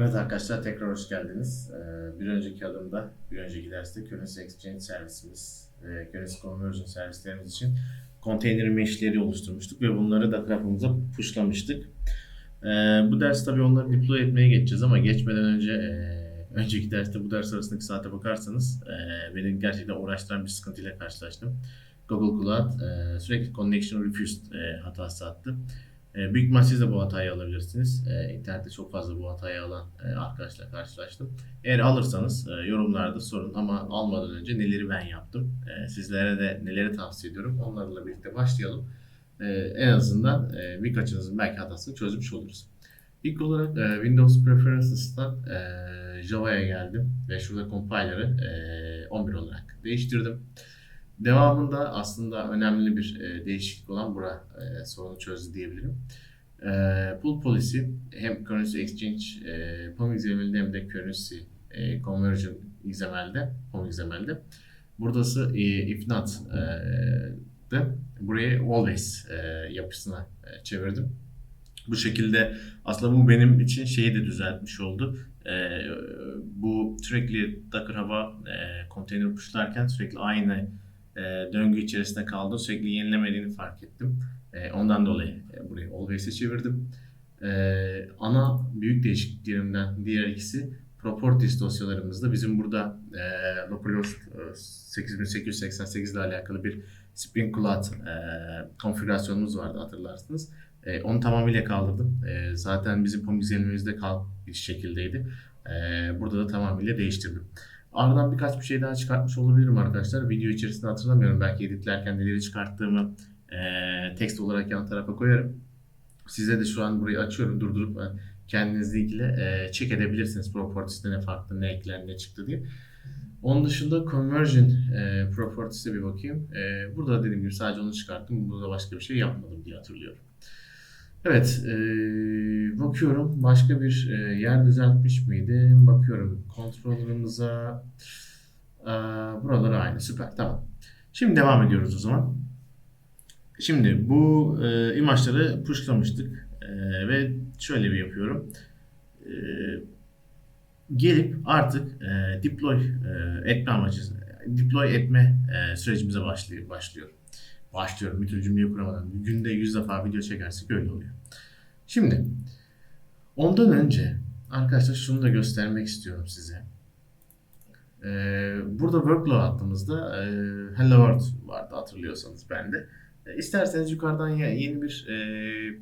Evet arkadaşlar tekrar hoş geldiniz. Ee, bir önceki adımda, bir önceki derste Currency Exchange servisimiz ve Currency Conversion servislerimiz için konteyner mesh'leri oluşturmuştuk ve bunları da grafımıza pushlamıştık. Ee, bu ders tabii onları deploy etmeye geçeceğiz ama geçmeden önce e, önceki derste bu ders arasındaki saate bakarsanız e, beni gerçekten uğraştıran bir sıkıntıyla karşılaştım. Google Cloud e, sürekli connection refused hatası attı. E, büyük ihtimal siz de bu hatayı alabilirsiniz. E, internette çok fazla bu hatayı alan e, arkadaşla karşılaştım. Eğer alırsanız e, yorumlarda sorun ama almadan önce neleri ben yaptım. E, sizlere de neleri tavsiye ediyorum. Onlarla birlikte başlayalım. E, en azından e, birkaçınızın belki hatasını çözmüş oluruz. İlk olarak e, Windows Preferences'tan e, Java'ya geldim ve şurada compiler'ı e, 11 olarak değiştirdim. Devamında aslında önemli bir e, değişiklik olan bura e, sorunu çözdü diyebilirim. E, pool policy hem currency exchange e, POM XML'de hem de currency e, conversion XML'de, POM XML'de. Buradası e, if not e, de burayı always e, yapısına e, çevirdim. Bu şekilde aslında bu benim için şeyi de düzeltmiş oldu. E, bu sürekli Docker Hub'a e, konteyner pushlarken sürekli aynı e, döngü içerisinde kaldı. Sürekli yenilemediğini fark ettim. E, ondan dolayı e, burayı always'e çevirdim. E, ana büyük değişikliklerimden diğer ikisi properties dosyalarımızda bizim burada e, e, 8888 ile alakalı bir Spring Cloud e, konfigürasyonumuz vardı hatırlarsınız. E, onu tamamıyla kaldırdım. E, zaten bizim POM izlenimimizde kalmış şekildeydi. E, burada da tamamıyla değiştirdim. Aradan birkaç bir şey daha çıkartmış olabilirim arkadaşlar. Video içerisinde hatırlamıyorum. Belki editlerken neleri çıkarttığımı e, tekst olarak yan tarafa koyarım. Size de şu an burayı açıyorum durdurup kendinizle ilgili e, check edebilirsiniz. Properties'te ne farklı, ne eklendi, ne çıktı diye. Onun dışında conversion e, properties'e bir bakayım. E, burada dediğim gibi sadece onu çıkarttım. Burada başka bir şey yapmadım diye hatırlıyorum. Evet, e, bakıyorum başka bir e, yer düzeltmiş miydim? Bakıyorum kontrollerimize. E, buraları aynı, süper, tamam. Şimdi devam ediyoruz o zaman. Şimdi bu e, imajları pushlamıştık e, ve şöyle bir yapıyorum. E, gelip artık e, deploy e, etme amacı, deploy etme e, sürecimize başlıyor. başlıyor. Başlıyorum. Bütün cümleyi kuramadan. Günde 100 defa video çekersek öyle oluyor. Şimdi ondan önce arkadaşlar şunu da göstermek istiyorum size. Ee, burada workflow attığımızda e, Hello World vardı hatırlıyorsanız bende. E, isterseniz yukarıdan ye- yeni bir e,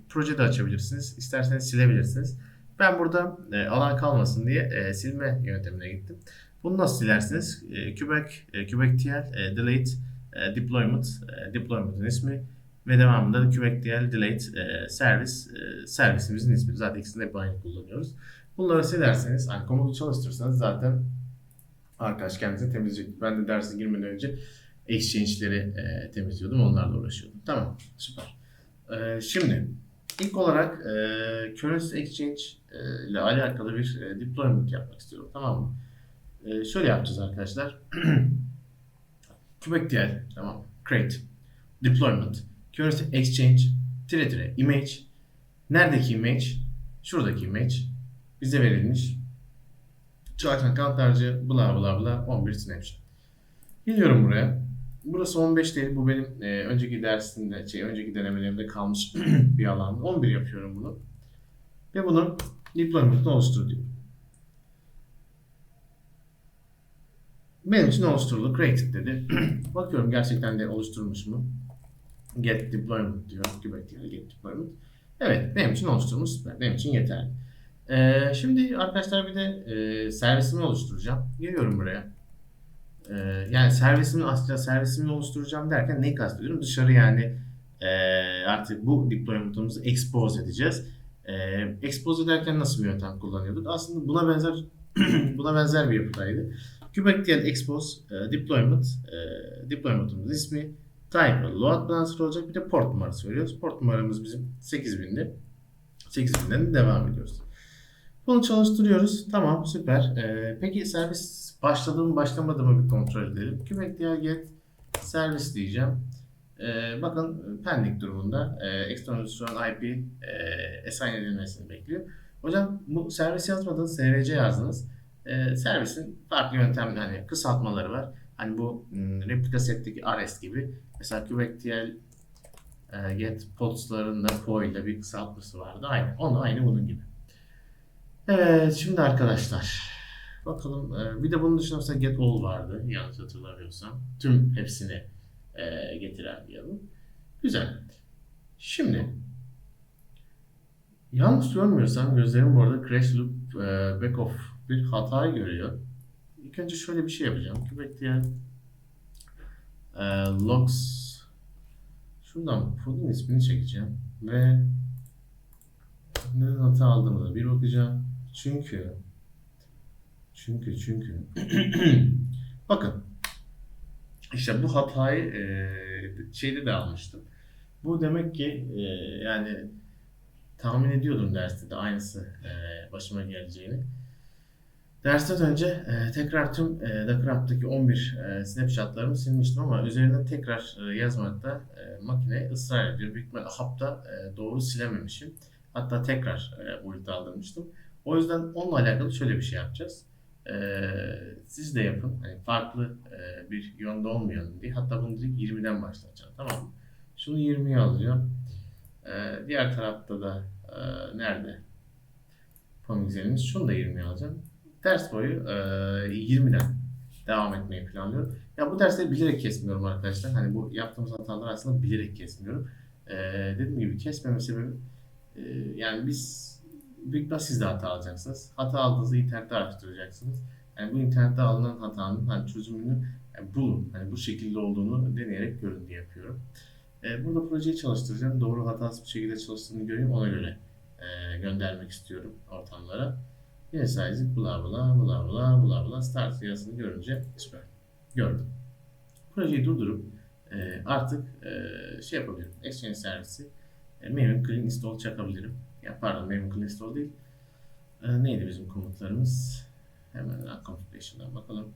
proje de açabilirsiniz. İsterseniz silebilirsiniz. Ben burada e, alan kalmasın diye e, silme yöntemine gittim. Bunu nasıl silersiniz? E, Quebec, e, QuebecTL, e, delete, e, deployment, e, deployment'ın ismi ve devamında da QuebecTL delete e, servis, e, servisimizin ismi. Zaten ikisini hep aynı kullanıyoruz. Bunları silerseniz, hani komutu çalıştırırsanız zaten arkadaş kendisi temizleyecek. Ben de derse girmeden önce exchange'leri e, temizliyordum. Onlarla uğraşıyordum. Tamam, süper. E, şimdi ilk olarak e, Currency Exchange e, ile alakalı bir e, deployment yapmak istiyorum. Tamam mı? E, şöyle yapacağız arkadaşlar. QuebecTL, tamam. Create, deployment, currency exchange, tire tire image. Neredeki image? Şuradaki image. Bize verilmiş. Çağatan kantarcı bla bla bla 11 snapshot. Geliyorum buraya. Burası 15 değil. Bu benim e, önceki dersinde, şey, önceki denemelerimde kalmış bir alan. 11 yapıyorum bunu. Ve bunu deployment'ını oluştur diyorum. Benim için oluşturuldu. Created dedi. Bakıyorum gerçekten de oluşturmuş mu? Get deployment diyor. Quebec diyor. Get deployment. Evet benim için oluşturmuş. Benim için yeterli. Ee, şimdi arkadaşlar bir de e, servisimi oluşturacağım. Geliyorum buraya. Ee, yani servisimi aslında servisimi oluşturacağım derken neyi kastediyorum? Dışarı yani e, artık bu deployment'ımızı expose edeceğiz. E, expose ederken nasıl bir yöntem kullanıyorduk? Aslında buna benzer buna benzer bir yapıdaydı. QuebecTL expose deployment e, deployment'ımız ismi type load balancer olacak bir de port numarası veriyoruz. Port numaramız bizim 8000'de. 8000'den de devam ediyoruz. Bunu çalıştırıyoruz. Tamam süper. E, peki servis başladı mı başlamadı mı bir kontrol edelim. QuebecTL get servis diyeceğim. E, bakın pending durumunda e, external IP e, assign edilmesini bekliyor. Hocam bu servis yazmadınız, SVC yazdınız. Ee, servisin farklı yöntem, hani kısaltmaları var. Hani bu hmm, replika setteki RS gibi. Mesela kubectl e, get pods'larında foil'de bir kısaltması vardı. Aynı. Onu aynı bunun gibi. Evet, şimdi arkadaşlar bakalım. e, bir de bunun dışında mesela get all vardı. Yanlış hatırlamıyorsam. Tüm hepsini e, getiren bir yanı. Güzel. Şimdi yanlış görmüyorsam gözlerim bu arada crash loop e, back off bir hatayı görüyor. İlk önce şöyle bir şey yapacağım. Kubectl e, logs şuradan pod'un ismini çekeceğim ve neden hata aldığımı da bir bakacağım. Çünkü çünkü çünkü bakın işte bu hatayı e, şeyde de almıştım. Bu demek ki e, yani tahmin ediyordum derste de aynısı e, başıma geleceğini. Dersten önce e, tekrar tüm e, Dockerup'taki 11 e, snapshotlarımı silmiştim ama üzerine tekrar e, yazmakta e, makine ısrar ediyor. Büyük ihtimalle hapta e, doğru silememişim. Hatta tekrar e, build aldırmıştım. O yüzden onunla alakalı şöyle bir şey yapacağız. E, siz de yapın. Hani farklı e, bir yönde olmayalım diye. Hatta bunu direkt 20'den başlatacağım. Tamam mı? Şunu 20'ye alacağım. E, diğer tarafta da e, nerede? Pomixel'imiz. Şunu da 20'ye alacağım. Ders boyu e, 20'den devam etmeyi planlıyorum. Ya bu dersleri bilerek kesmiyorum arkadaşlar. Hani bu yaptığımız hataları aslında bilerek kesmiyorum. E, dediğim gibi kesmeme sebebi e, yani biz büyük ihtimal siz de hata alacaksınız. Hata aldığınızda internette araştıracaksınız. Yani bu internette alınan hatanın hani çözümünü yani bulun. Hani bu şekilde olduğunu deneyerek görün diye yapıyorum. E, burada projeyi çalıştıracağım. Doğru hatasız bir şekilde çalıştığını göreyim. Ona göre e, göndermek istiyorum ortamlara. Size bla bla bla bla bla bla start yazısını görünce süper. Gördüm. Projeyi durdurup e, artık e, şey yapabilirim. Exchange servisi e, Maven clean install çakabilirim. Ya pardon Maven clean install değil. E, neydi bizim komutlarımız? Hemen configuration'dan bakalım.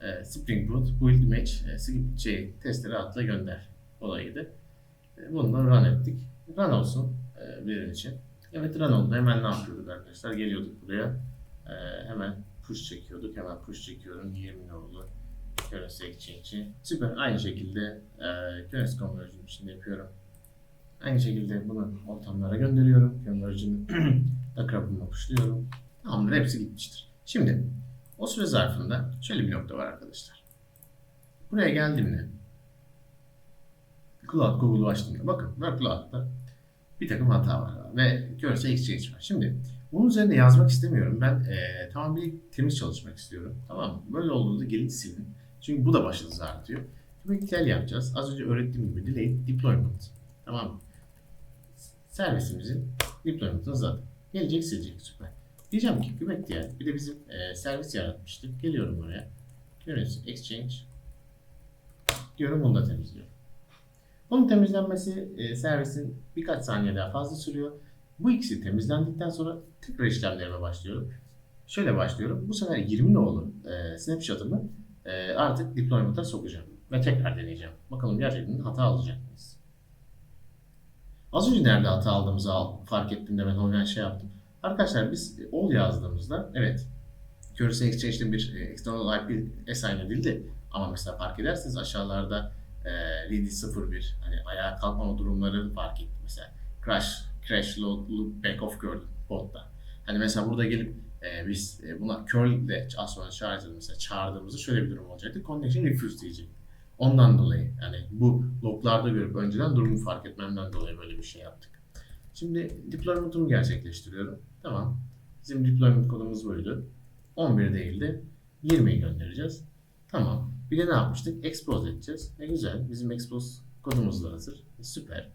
E, Spring Boot build image e, skip şey, testleri atla gönder olayıydı. E, bunu da run ettik. Run olsun e, birin için. Evet run. Hemen ne yapıyorduk arkadaşlar? Geliyorduk buraya. Ee, hemen push çekiyorduk. Hemen push çekiyorum. 20 oldu. Currency Exchange'i. Süper. Aynı şekilde e, Currency Conversion için yapıyorum. Aynı şekilde bunu ortamlara gönderiyorum. Conversion'ı Dockerup'ıma pushluyorum. Tamamdır. Hepsi gitmiştir. Şimdi o süre zarfında şöyle bir nokta var arkadaşlar. Buraya geldiğimde Cloud Google'u açtığımda bakın Workcloud'da bir takım hata var ve Currency Exchange var. Şimdi bunun üzerinde yazmak istemiyorum. Ben e, tamamıyla temiz çalışmak istiyorum. Tamam mı? Böyle olduğunda gelin silin. Çünkü bu da başınızı artıyor. Kubectl yapacağız. Az önce öğrettiğim gibi delay deployment. Tamam mı? Servisimizin deployment'ını zaten. Gelecek silecek süper. Diyeceğim ki Kubectl bir de bizim e, servis yaratmıştık. Geliyorum buraya. Currency Exchange diyorum bunu da temizliyorum. Bunun temizlenmesi e, servisin birkaç saniye daha fazla sürüyor. Bu ikisi temizlendikten sonra tekrar işlemlerime başlıyorum. Şöyle başlıyorum. Bu sefer 20 nolu e, snapshot'ımı e, artık deployment'a sokacağım. Ve tekrar deneyeceğim. Bakalım gerçekten hata alacak mıyız? Az önce nerede hata aldığımızı al, fark ettim de ben hemen şey yaptım. Arkadaşlar biz all yazdığımızda evet Currency Exchange'de bir e, external IP assign edildi. Ama mesela fark ederseniz aşağılarda e, Ready 01 hani ayağa kalkmama durumları fark ettim mesela. Crash, crash, loop, back off gördüm botta. Hani mesela burada gelip e, biz e, buna curl ile az sonra çağıracağız mesela çağırdığımızda şöyle bir durum olacaktı. Connection refuse diyecek. Ondan dolayı yani bu loglarda görüp önceden durumu fark etmemden dolayı böyle bir şey yaptık. Şimdi deployment'umu gerçekleştiriyorum. Tamam. Bizim deployment kodumuz buydu. 11 değildi. 20'yi göndereceğiz. Tamam. Bir de ne yapmıştık? Expose edeceğiz. Ne güzel. Bizim expose kodumuz da hazır. E, süper.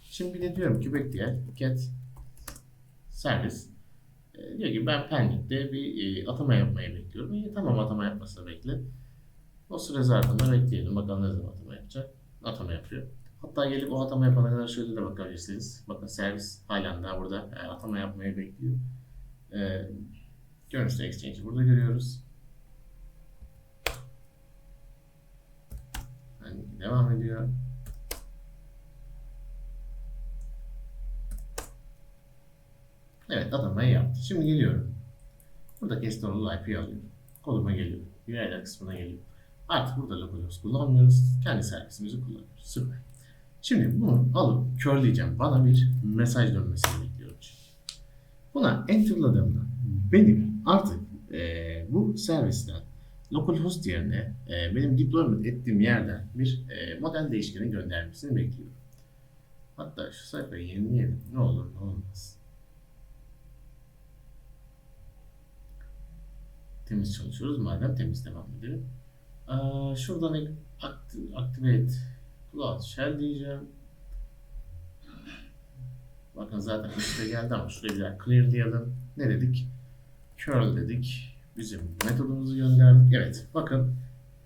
Şimdi bir de diyorum ki bekleyen get servis. E, diyor ki ben Pendik'te bir e, atama yapmayı bekliyorum. E, tamam atama yapmasını bekle. O süre zarfında bekleyelim. Bakalım ne zaman atama yapacak. Atama yapıyor. Hatta gelip o atama yapana kadar şöyle de bakabilirsiniz. Bakın servis halen daha burada e, atama yapmayı bekliyor. E, görünüşte exchange'i burada görüyoruz. Yani devam ediyor. Evet atamayı yaptı. Şimdi geliyorum. Buradaki Estorol IP'yi alıyorum. Koduma geliyorum. URL kısmına geliyorum. Artık burada localhost kullanmıyoruz. Kendi servisimizi kullanıyoruz. Süper. Şimdi bunu alıp körleyeceğim. Bana bir mesaj dönmesini bekliyorum. Buna enterladığımda benim artık eee, bu servisten localhost yerine eee, benim deployment ettiğim yerden bir eee, model değişkeni göndermesini bekliyorum. Hatta şu sayfayı yenileyelim. Ne olur ne olmaz. Temiz çalışıyoruz. Madem temiz devam edelim. Aa, şuradan act- activate cloud shell diyeceğim. Bakın zaten üstte geldi ama şurayı bir daha clearlayalım. Ne dedik? Curl dedik. Bizim metodumuzu gönderdik. Evet bakın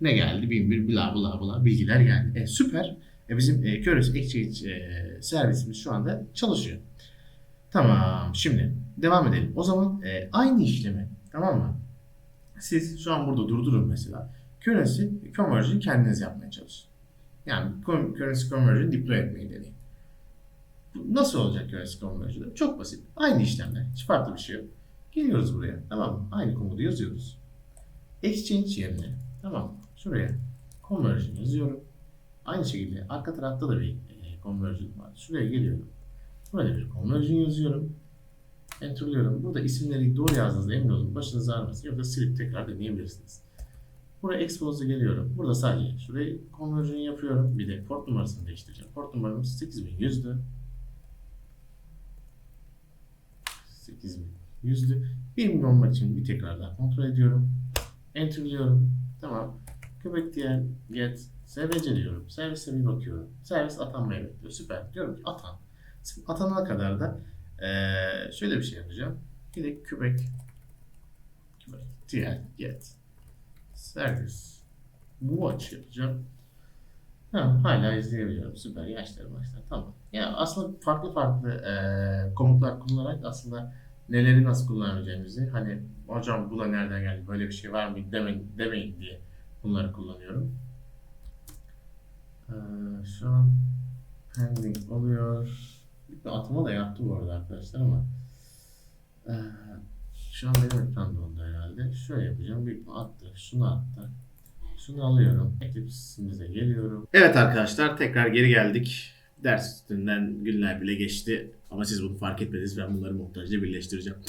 ne geldi? Bin bir bla bla bla bilgiler geldi. E, süper. E, bizim e, Curious Exchange e, servisimiz şu anda çalışıyor. Tamam. Şimdi devam edelim. O zaman e, aynı işlemi tamam mı? Siz şu an burada durdurun mesela. Currency conversion kendiniz yapmaya çalışın. Yani currency conversion deploy etmeyi deneyin. Nasıl olacak currency conversion? Çok basit. Aynı işlemler. Hiç farklı bir şey yok. Geliyoruz buraya. Tamam mı? Aynı komutu yazıyoruz. Exchange yerine tamam mı? Şuraya conversion yazıyorum. Aynı şekilde arka tarafta da bir e, conversion var. Şuraya geliyorum. Burada bir conversion yazıyorum. Enter'lıyorum. Burada isimleri doğru yazdığınızda emin olun başınız ağrımasın. Yoksa silip tekrar deneyebilirsiniz. Buraya expose'a geliyorum. Burada sadece şurayı conversion yapıyorum. Bir de port numarasını değiştireceğim. Port numaramız 8100'dü. 8100'dü. 1 milyon olmak için bir tekrar daha kontrol ediyorum. Enter'lıyorum. Tamam. Köpek diğer get SVC diyorum. Servise bir bakıyorum. Servis atanmayı bekliyor. Süper. Diyorum ki atan. Atanana kadar da eee, şöyle bir şey yapacağım. Bir de köpek köpek get service watch yapacağım. Ha, hala izleyebiliyorum. Süper. Yaşları başlar. Tamam. Ya aslında farklı farklı eee, komutlar kullanarak aslında neleri nasıl kullanacağımızı hani hocam bu da nereden geldi böyle bir şey var mı demeyin, demeyin diye bunları kullanıyorum. Ee, şu an pending oluyor. Atma da yaptı bu arada arkadaşlar ama ee, şu an benim ekran dondu herhalde. Şöyle yapacağım. Bir attı. Şunu attı. Şunu alıyorum. Eclipse'imize geliyorum. Evet arkadaşlar tekrar geri geldik. Ders üstünden günler bile geçti. Ama siz bunu fark etmediniz. Ben bunları montajda birleştireceğim.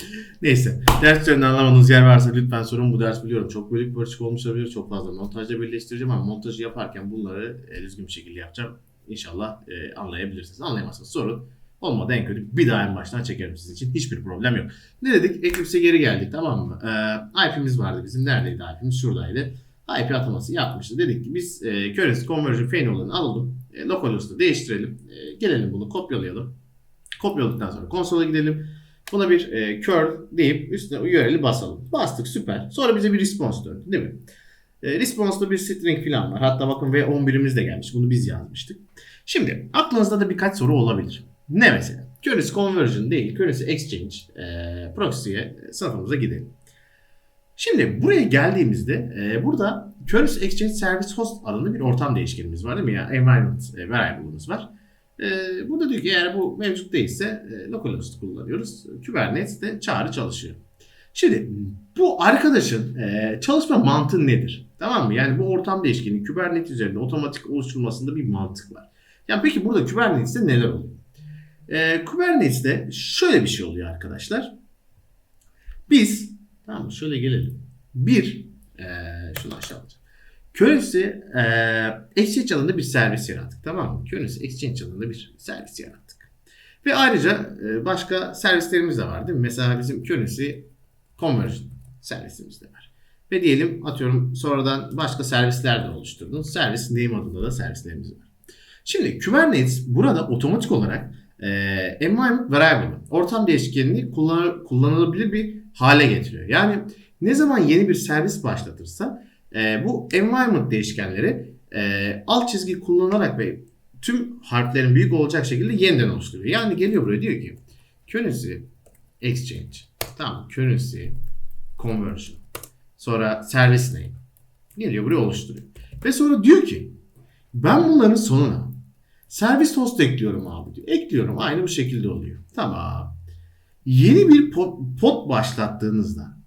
Neyse. Ders üzerinden anlamadığınız yer varsa lütfen sorun. Bu ders biliyorum. Çok bölük pörçük olmuş olabilir. Çok fazla montajda birleştireceğim ama montajı yaparken bunları e, düzgün bir şekilde yapacağım. İnşallah e, anlayabilirsiniz. Anlayamazsanız sorun. Olmadı en kötü bir daha en baştan çekerim sizin için. Hiçbir problem yok. Ne dedik? Eclipse'e geri geldik tamam mı? Ee, IP'miz vardı bizim. Neredeydi IP'miz? Şuradaydı. IP ataması yapmıştı. Dedik ki biz e, currency conversion fail olanı alalım. E, localhost'u değiştirelim. E, gelelim bunu kopyalayalım. Kopyaladıktan sonra konsola gidelim. Buna bir e, curl deyip üstüne URL'i basalım. Bastık süper. Sonra bize bir response döndü değil mi? E, response'da bir string falan var. Hatta bakın V11'imiz de gelmiş. Bunu biz yazmıştık. Şimdi aklınızda da birkaç soru olabilir. Ne mesela? Currency conversion değil, currency exchange e, proxy'ye e, sınıfımıza gidelim. Şimdi buraya geldiğimizde e, burada Currency Exchange Service Host adında bir ortam değişkenimiz var değil mi ya? Environment e, variable'ımız var. E, burada diyor ki eğer bu mevcut değilse e, localhost kullanıyoruz. Kubernetes'te çağrı çalışıyor. Şimdi bu arkadaşın e, çalışma mantığı nedir? Tamam mı? Yani bu ortam değişkeni Kubernetes üzerinde otomatik oluşturulmasında bir mantık var. Yani peki burada Kubernetes'te neler oluyor? E, Kubernetes'te şöyle bir şey oluyor arkadaşlar. Biz Tamam mı? Şöyle gelelim. Bir, e, şunu aşağı alacağım. Currency e, Exchange alanında bir servis yarattık. Tamam mı? Currency Exchange alanında bir servis yarattık. Ve ayrıca e, başka servislerimiz de var değil mi? Mesela bizim Currency Conversion servisimiz de var. Ve diyelim atıyorum sonradan başka servisler de oluşturdun. Servis name adında da servislerimiz var. Şimdi Kubernetes burada otomatik olarak e, environment variable, ortam değişkenini kullan, kullanılabilir bir hale getiriyor. Yani ne zaman yeni bir servis başlatırsa e, bu environment değişkenleri e, alt çizgi kullanarak ve tüm harflerin büyük olacak şekilde yeniden oluşturuyor. Yani geliyor buraya diyor ki currency exchange tamam currency conversion sonra service name geliyor buraya oluşturuyor. Ve sonra diyor ki ben bunların sonuna servis host ekliyorum abi diyor. Ekliyorum aynı bu şekilde oluyor. Tamam. Yeni bir pod, pod başlattığınızda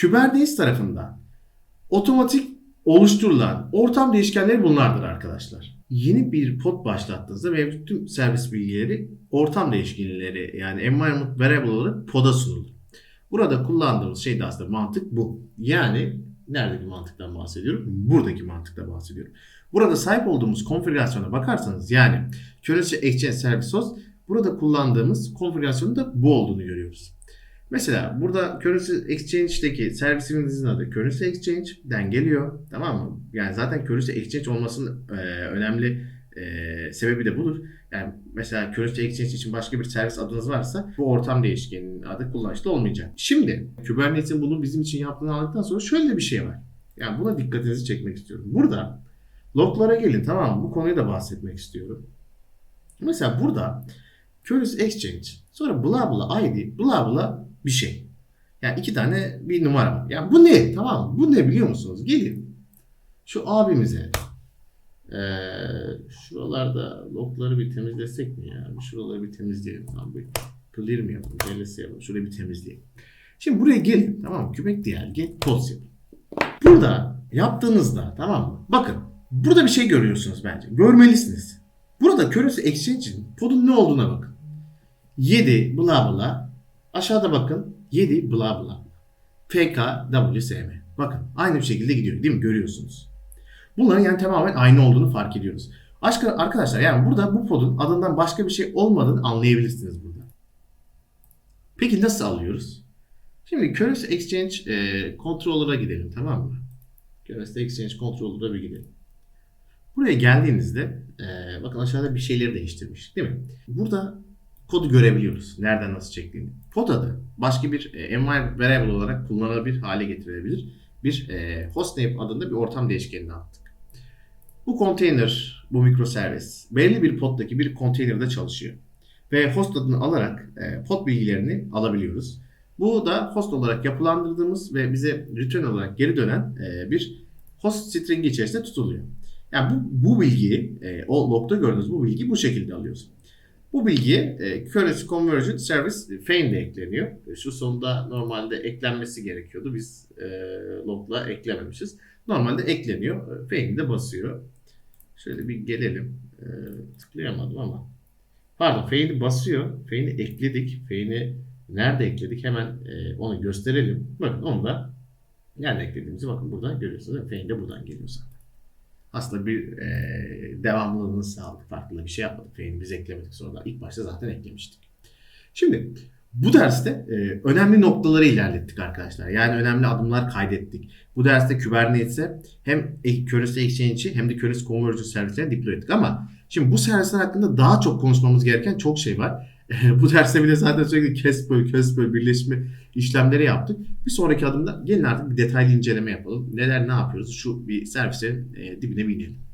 Kubernetes tarafından otomatik oluşturulan ortam değişkenleri bunlardır arkadaşlar. Yeni bir pod başlattığınızda mevcut tüm servis bilgileri ortam değişkenleri yani environment variable olarak pod'a sunulur. Burada kullandığımız şey de aslında mantık bu. Yani neredeki mantıktan bahsediyorum? Buradaki mantıktan bahsediyorum. Burada sahip olduğumuz konfigürasyona bakarsanız yani Currency Exchange Service Host burada kullandığımız konfigürasyonun da bu olduğunu görüyoruz. Mesela burada Currency Exchange'deki servisimizin adı Currency Exchange'den geliyor. Tamam mı? Yani zaten Currency Exchange olmasının e, önemli e, sebebi de budur. Yani mesela Currency Exchange için başka bir servis adınız varsa bu ortam değişkeninin adı kullanışlı olmayacak. Şimdi Kubernetes'in bunu bizim için yaptığını aldıktan sonra şöyle bir şey var. Yani buna dikkatinizi çekmek istiyorum. Burada loglara gelin tamam mı? Bu konuyu da bahsetmek istiyorum. Mesela burada Currency Exchange sonra bla bla ID bla bla bir şey. Yani iki tane bir numara var. Yani bu ne? Tamam? Bu ne biliyor musunuz? Gelin şu abimize ee, şuralarda logları bir temizlesek mi ya? Şuraları bir temizleyelim. Tamam bir clear mi yapalım? LS yapalım. Şurayı bir temizleyelim. Şimdi buraya gelin. Tamam mı? Kübek diğer get post yapın. Burada yaptığınızda tamam mı? Bakın burada bir şey görüyorsunuz bence. Görmelisiniz. Burada Currency Exchange'in podun ne olduğuna bakın. 7 bla bla. Aşağıda bakın 7 bla bla. PKWSM. Bakın aynı bir şekilde gidiyor değil mi? Görüyorsunuz. Bunların yani tamamen aynı olduğunu fark ediyoruz. Aşkı, arkadaşlar yani burada bu podun adından başka bir şey olmadığını anlayabilirsiniz burada. Peki nasıl alıyoruz? Şimdi Currency Exchange e, Controller'a gidelim tamam mı? Currency Exchange Controller'a bir gidelim. Buraya geldiğinizde e, bakın aşağıda bir şeyleri değiştirmiş değil mi? Burada kodu görebiliyoruz. Nereden nasıl çektiğini. Pod adı başka bir e, environment variable olarak kullanılabilir hale getirilebilir. Bir e, hostname adında bir ortam değişkenini attık. Bu konteyner, bu mikroservis belirli bir poddaki bir konteynerde çalışıyor. Ve host adını alarak e, pod bilgilerini alabiliyoruz. Bu da host olarak yapılandırdığımız ve bize return olarak geri dönen e, bir host stringi içerisinde tutuluyor. Yani bu, bu bilgiyi, e, o log'da gördüğünüz bu bilgiyi bu şekilde alıyoruz. Bu bilgiye e, Currency Conversion Service Fein de ekleniyor. E, Şu sonunda normalde eklenmesi gerekiyordu. Biz e, log'la eklememişiz. Normalde ekleniyor. Fein de basıyor. Şöyle bir gelelim. E, tıklayamadım ama. Pardon Fein'i basıyor. Fein'i ekledik. Fein'i nerede ekledik? Hemen e, onu gösterelim. Bakın onu da nerede eklediğimizi bakın buradan görüyorsunuz. Fein de buradan geliyor zaten. Aslında bir e, devamlılığını sağladık. Farklı bir şey yapmadık. Biz eklemedik sonra. ilk başta zaten eklemiştik. Şimdi bu derste e, önemli noktaları ilerlettik arkadaşlar. Yani önemli adımlar kaydettik. Bu derste Kubernetes'e hem Currency Exchange'i hem de Currency Conversion servislerine deploy ettik. Ama şimdi bu servisler hakkında daha çok konuşmamız gereken çok şey var. bu derste bile zaten sürekli kes böl kes böl birleşme işlemleri yaptık. Bir sonraki adımda gelin artık bir detaylı inceleme yapalım. Neler ne yapıyoruz? Şu bir servisin e, dibine bir inelim.